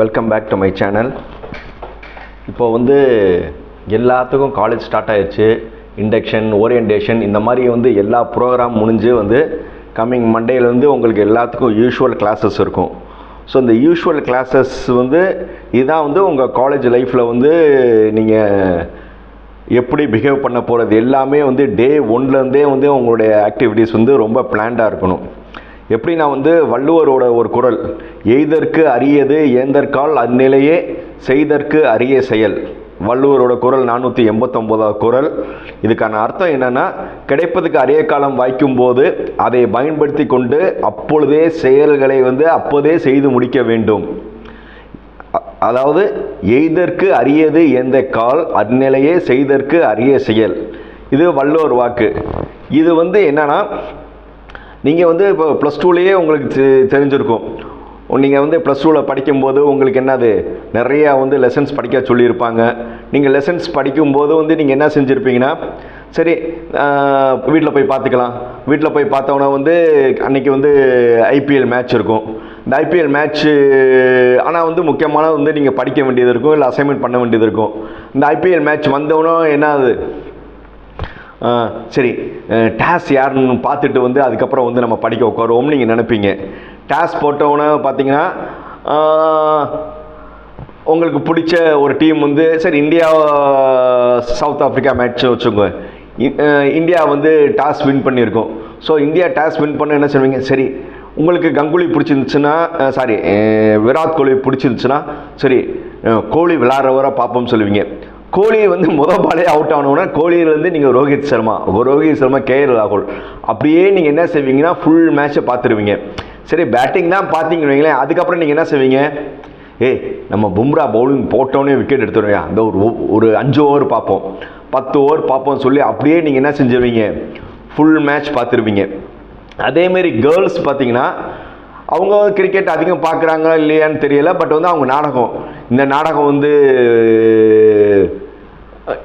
Welcome back to my channel இப்போ வந்து எல்லாத்துக்கும் காலேஜ் ஸ்டார்ட் ஆயிடுச்சு. இண்டக்ஷன் ஓரியன்டேஷன் இந்த மாதிரி வந்து எல்லா ப்ரோக்ராம் முடிஞ்சு வந்து கம்மிங் மண்டேலேருந்து உங்களுக்கு எல்லாத்துக்கும் யூஷுவல் கிளாஸஸ் இருக்கும். ஸோ இந்த யூஷுவல் கிளாஸஸ் வந்து இதுதான் வந்து உங்கள் காலேஜ் லைஃப்பில் வந்து நீங்கள் எப்படி பிஹேவ் பண்ண போகிறது எல்லாமே வந்து டே ஒன்லேருந்தே வந்து உங்களுடைய ஆக்டிவிட்டீஸ் வந்து ரொம்ப பிளான்டாக இருக்கணும். எப்படி நான் வந்து வள்ளுவரோட ஒரு குரல் எய்தற்கு அரியது ஏந்தற்கால் அந்நிலையே செய்தற்கு அரிய செயல். வள்ளுவரோட குரல் நானூற்றி எண்பத்தொம்போதாவது குரல். இதுக்கான அர்த்தம் என்னென்னா கிடைப்பதுக்கு அரிய காலம் வாய்க்கும் போது அதை பயன்படுத்தி கொண்டு அப்பொழுதே செயல்களை வந்து அப்போதே செய்து முடிக்க வேண்டும். அதாவது எய்தற்கு அரியது எந்த கால் அந்நிலையே செய்தற்கு அரிய செயல். இது வள்ளுவர் வாக்கு. இது வந்து என்னன்னா நீங்கள் வந்து இப்போ ப்ளஸ் டூலேயே உங்களுக்கு தெ- தெரிஞ்சிருக்கும். நீங்கள் வந்து ப்ளஸ் டூவில் படிக்கும்போது உங்களுக்கு என்னது? நிறையா வந்து லெசன்ஸ் படிக்க சொல்லியிருப்பாங்க. நீங்கள் லெசன்ஸ் படிக்கும்போது வந்து நீங்கள் என்ன செஞ்சுருப்பீங்கன்னா சரி வீட்டில் போய் பார்த்துக்கலாம் வீட்டில் போய் பார்த்தோன்னா வந்து அன்னைக்கு வந்து ஐபிஎல் மேட்ச் இருக்கும். இந்த ஐபிஎல் மேட்ச்சு ஆனால் வந்து முக்கியமான வந்து நீங்கள் படிக்க வேண்டியது இருக்கும் இல்லை அசைன்மெண்ட் பண்ண வேண்டியது இருக்கும். இந்த ஐபிஎல் மேட்ச் வந்தவொன்னே என்ன ஆகுது? சரி டேஸ் யாருன்னு பார்த்துட்டு வந்து அதுக்கப்புறம் வந்து நம்ம படிக்க உட்காருவோம்னு நீங்கள் நினைப்பீங்க. டேஸ் போட்டவுடனே பார்த்தீங்கன்னா உங்களுக்கு பிடிச்ச ஒரு டீம் வந்து சரி இந்தியா சவுத் ஆஃப்ரிக்கா மேட்ச் வச்சுக்கோங்க. இந்தியா வந்து டாஸ் வின் பண்ணியிருக்கோம். ஸோ இந்தியா டாஸ் வின் பண்ண என்ன சொல்வீங்க? சரி உங்களுக்கு கங்குலி பிடிச்சிருந்துச்சுன்னா சாரி விராட் கோலி பிடிச்சிருந்துச்சுன்னா சரி கோலி விளாட்றவரை பார்ப்போம்னு சொல்லுவீங்க. கோலி வந்து முத பாலே அவுட் ஆனவுடனே கோலியிலேருந்து நீங்கள் ரோஹித் சர்மா ரோஹித் சர்மா கேஎல் ராகுல். அப்படியே நீங்கள் என்ன செய்வீங்கன்னா ஃபுல் மேட்ச்சை பார்த்துருவீங்க. சரி பேட்டிங் தான் பார்த்தீங்கன்னு வைங்களேன். அதுக்கப்புறம் நீங்கள் என்ன செய்வீங்க? ஏய் நம்ம பும்ரா பவுலிங் போட்டோன்னே விக்கெட் எடுத்துருவியா அந்த ஒரு ஒரு அஞ்சு ஓவர் பார்ப்போம். பத்து ஓவர் பார்ப்போம் சொல்லி அப்படியே நீங்கள் என்ன செஞ்சிருவீங்க? Full match பார்த்துருவீங்க. அதேமாரி கேர்ள்ஸ் பார்த்தீங்கன்னா அவங்க கிரிக்கெட் அதிகம் பார்க்குறாங்களா இல்லையான்னு தெரியல பட் வந்து அவங்க நாடகம். இந்த நாடகம் வந்து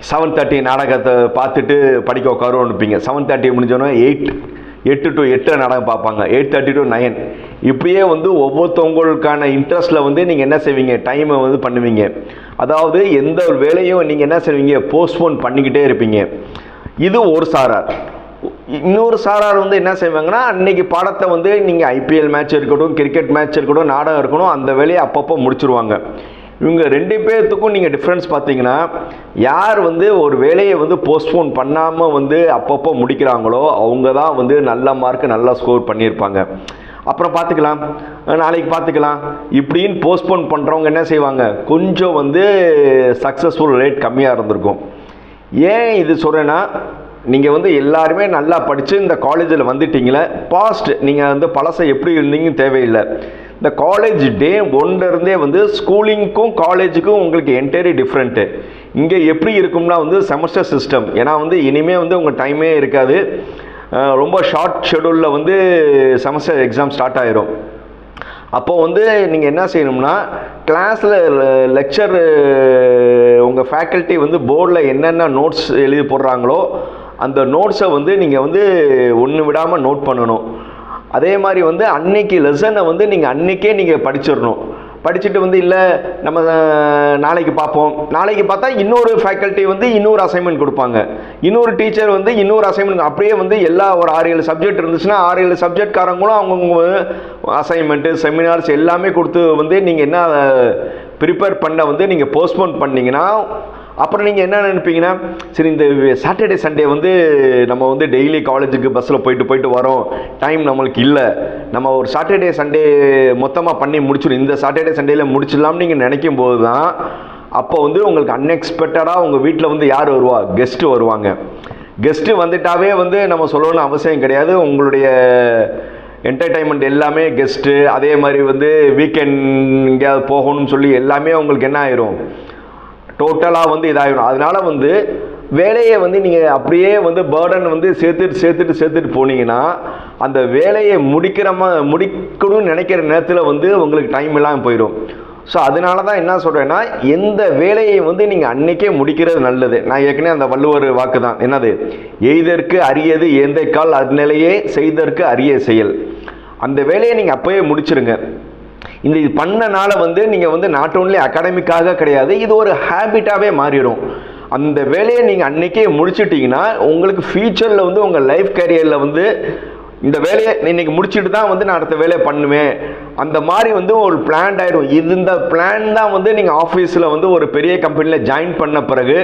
செவன் தேர்ட்டி நாடகத்தை பார்த்துட்டு படிக்க உட்காருவோம் அனுப்பிங்க செவன் தேர்ட்டி முடிஞ்சோன்னா எயிட் எட்டு டு எட்டு நாடகம் பார்ப்பாங்க. எயிட் தேர்ட்டி டு நைன் இப்படியே வந்து ஒவ்வொருத்தவங்களுக்கான இன்ட்ரெஸ்ட்டில் வந்து நீங்கள் என்ன செய்வீங்க? டைமை வந்து பண்ணுவீங்க. அதாவது எந்த ஒரு வேலையும் நீங்கள் என்ன செய்வீங்க? போஸ்ட்போன் பண்ணிக்கிட்டே இருப்பீங்க. இது ஒரு சாரார் இன்னொரு சாரார் வந்து என்ன செய்வாங்கன்னா அன்னைக்கு பாடத்தை வந்து நீங்கள் ஐபிஎல் மேட்ச் இருக்கட்டும் கிரிக்கெட் மேட்ச் இருக்கட்டும் நாடகம் இருக்கணும் அந்த வேலையை அப்பப்போ முடிச்சிருவாங்க. இவங்க ரெண்டு பேர்த்துக்கும் நீங்கள் டிஃப்ரென்ஸ் பார்த்தீங்கன்னா யார் வந்து ஒரு வேலையை வந்து போஸ்ட்போன் பண்ணாமல் வந்து அப்பப்போ முடிக்கிறாங்களோ அவங்க தான் வந்து நல்ல மார்க் நல்லா ஸ்கோர் பண்ணியிருப்பாங்க. அப்புறம் பார்த்துக்கலாம். நாளைக்கு பார்த்துக்கலாம். இப்படின்னு போஸ்ட்போன் பண்ணுறவங்க என்ன செய்வாங்க? கொஞ்சம் வந்து சக்ஸஸ்ஃபுல் ரேட் கம்மியாக இருந்திருக்கும். ஏன் இது சொல்கிறேன்னா நீங்கள் வந்து எல்லாருமே நல்லா படித்து இந்த காலேஜில் வந்துட்டீங்களே பாஸ்ட் நீங்கள் வந்து பழசை எப்படி இருந்தீங்கன்னு தேவையில்லை. இந்த காலேஜ் டே ஒன்லேருந்தே வந்து ஸ்கூலிங்க்கும் காலேஜுக்கும் உங்களுக்கு என்டையரி டிஃப்ரெண்ட்டு இங்கே எப்படி இருக்கும்னா வந்து செமஸ்டர் சிஸ்டம் ஏன்னா வந்து இனிமே வந்து உங்கள் டைமே இருக்காது. ரொம்ப ஷார்ட் ஷெடியூலில் வந்து செமஸ்டர் எக்ஸாம் ஸ்டார்ட் ஆயிரும். அப்போ வந்து நீங்கள் என்ன செய்யணும்னா கிளாஸில் லெக்சர் உங்கள் ஃபேக்கல்ட்டி வந்து போர்டில் என்னென்ன நோட்ஸ் எழுதி போடுறாங்களோ அந்த நோட்ஸை வந்து நீங்கள் வந்து ஒன்று விடாமல் நோட் பண்ணணும். அதே மாதிரி வந்து அன்னைக்கு லெசனை வந்து நீங்கள் அன்னைக்கே நீங்கள் படிச்சிடணும். படிச்சுட்டு வந்து இல்லை நம்ம நாளைக்கு பார்ப்போம். நாளைக்கு பார்த்தா இன்னொரு ஃபேக்கல்ட்டி வந்து இன்னொரு அசைன்மெண்ட் கொடுப்பாங்க. இன்னொரு டீச்சர் வந்து இன்னொரு அசைன்மெண்ட் அப்படியே வந்து எல்லா ஒரு ஆறு ஏழு சப்ஜெக்ட் இருந்துச்சுன்னா ஆறு ஏழு சப்ஜெக்ட்காரங்களும் அவங்கவுங்க அசைன்மெண்ட்டு செமினார்ஸ் எல்லாமே கொடுத்து வந்து நீங்கள் என்ன ப்ரிப்பேர் பண்ண வந்து நீங்கள் போஸ்ட்போன் பண்ணிங்கன்னா அப்புறம் நீங்கள் என்ன நினைப்பீங்கன்னா சரி இந்த சாட்டர்டே சண்டே வந்து நம்ம வந்து டெய்லி காலேஜுக்கு பஸ்ஸில் போயிட்டு போயிட்டு வரோம். டைம் நம்மளுக்கு இல்லை. நம்ம ஒரு சாட்டர்டே சண்டே மொத்தமாக பண்ணி முடிச்சிடும் இந்த சாட்டர்டே சண்டேல முடிச்சிடலாம்னு நீங்கள் நினைக்கும் போது தான் அப்போ வந்து உங்களுக்கு அன்எக்ஸ்பெக்டடாக உங்கள் வீட்டில் வந்து யார் வருவா? கெஸ்ட்டு வருவாங்க. கெஸ்ட்டு வந்துட்டாவே வந்து நம்ம சொல்லணும்னு அவசியம் கிடையாது. உங்களுடைய என்டர்டைன்மெண்ட் எல்லாமே கெஸ்ட்டு அதே மாதிரி வந்து வீக்கெண்ட் எங்கேயாவது போகணும்னு சொல்லி எல்லாமே உங்களுக்கு என்ன ஆயிரும்? டோட்டலாக வந்து இதாகிடும் அதனால வந்து வேலையை வந்து நீங்கள் அப்படியே வந்து பேர்டன் வந்து சேர்த்துட்டு சேர்த்துட்டு சேர்த்துட்டு போனீங்கன்னா அந்த வேலையை முடிக்கிற முடிக்கணும்னு நினைக்கிற நேரத்தில் வந்து உங்களுக்கு டைம் இல்லாமல் போயிடும். ஸோ அதனால தான் என்ன சொல்கிறேன்னா எந்த வேலையை வந்து நீங்கள் அன்னைக்கே முடிக்கிறது நல்லது. நான் ஏற்கனவே அந்த வள்ளுவர் வாக்கு தான் என்னது? எய்தற்கு அரியது எந்த கால் அந்நிலையே செய்தற்கு அரிய செயல். அந்த வேலையை நீங்கள் அப்போயே முடிச்சிருங்க. இந்த இது பண்ணனால வந்து நீங்கள் வந்து நாட் ஓன்லி அகாடமிக்காக கிடையாது இது ஒரு ஹேபிட்டாகவே மாறிடும் அந்த வேலையை நீங்கள் அன்றைக்கே முடிச்சிட்டிங்கன்னா உங்களுக்கு ஃபியூச்சரில் வந்து உங்கள் லைஃப் கேரியரில் வந்து இந்த வேலையை இன்னைக்கு முடிச்சுட்டு தான் வந்து நான் அடுத்த வேலையை பண்ணுவேன். அந்த மாதிரி வந்து ஒரு பிளான் ஆகிடும் இது இந்த பிளான் தான் வந்து நீங்கள் ஆஃபீஸில் வந்து ஒரு பெரிய கம்பெனியில் ஜாயின் பண்ண பிறகு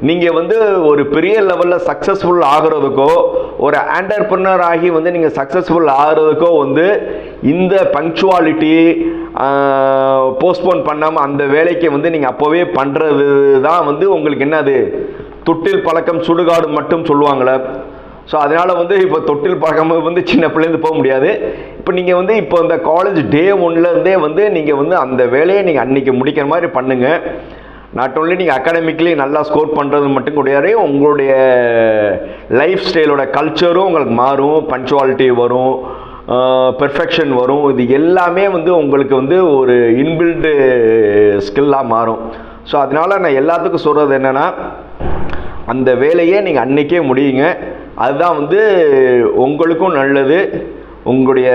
நீங்கள் வந்து ஒரு பெரிய லெவலில் சக்ஸஸ்ஃபுல் ஆகிறதுக்கோ ஒரு ஆண்டர்பிரினர் ஆகி வந்து நீங்கள் சக்ஸஸ்ஃபுல் ஆகிறதுக்கோ வந்து இந்த பங்க்சுவாலிட்டி போஸ்ட்போன் பண்ணாமல் அந்த வேலைக்கு வந்து நீங்கள் அப்போவே பண்ணுறது தான் வந்து உங்களுக்கு என்னது? தொட்டில் பழக்கம் சுடுகாடு மட்டும் சொல்லுவாங்களே. ஸோ அதனால் வந்து இப்போ தொட்டில் பழக்கம் வந்து சின்ன பிள்ளைந்து போக முடியாது. இப்போ நீங்கள் வந்து இப்போ இந்த காலேஜ் டே ஒன்லேருந்தே வந்து நீங்கள் வந்து அந்த வேலையை நீங்கள் அன்றைக்கி முடிக்கிற மாதிரி பண்ணுங்கள் நாட் ஓன்லி நீங்கள் அகாடமிக்லி நல்லா ஸ்கோர் பண்ணுறது மட்டும் கிடையாது உங்களுடைய லைஃப் ஸ்டைலோட கல்ச்சரும் உங்களுக்கு மாறும் பங்க்சுவாலிட்டி வரும். பெர்ஃபெக்ஷன் வரும். இது எல்லாமே வந்து உங்களுக்கு வந்து ஒரு இன்பில்டு ஸ்கில்லாக மாறும். ஸோ அதனால் நான் எல்லாத்துக்கும் சொல்கிறது என்னென்னா அந்த வேலையை நீங்கள் அன்றைக்கே முடியுங்க. அதுதான் வந்து உங்களுக்கும் நல்லது உங்களுடைய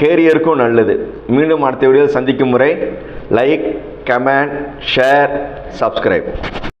கேரியருக்கும் நல்லது. மீண்டும் அடுத்த வீடியோவில் சந்திக்கும் முறை லைக் கமெண்ட் ஷேர் சப்ஸ்கிரைப்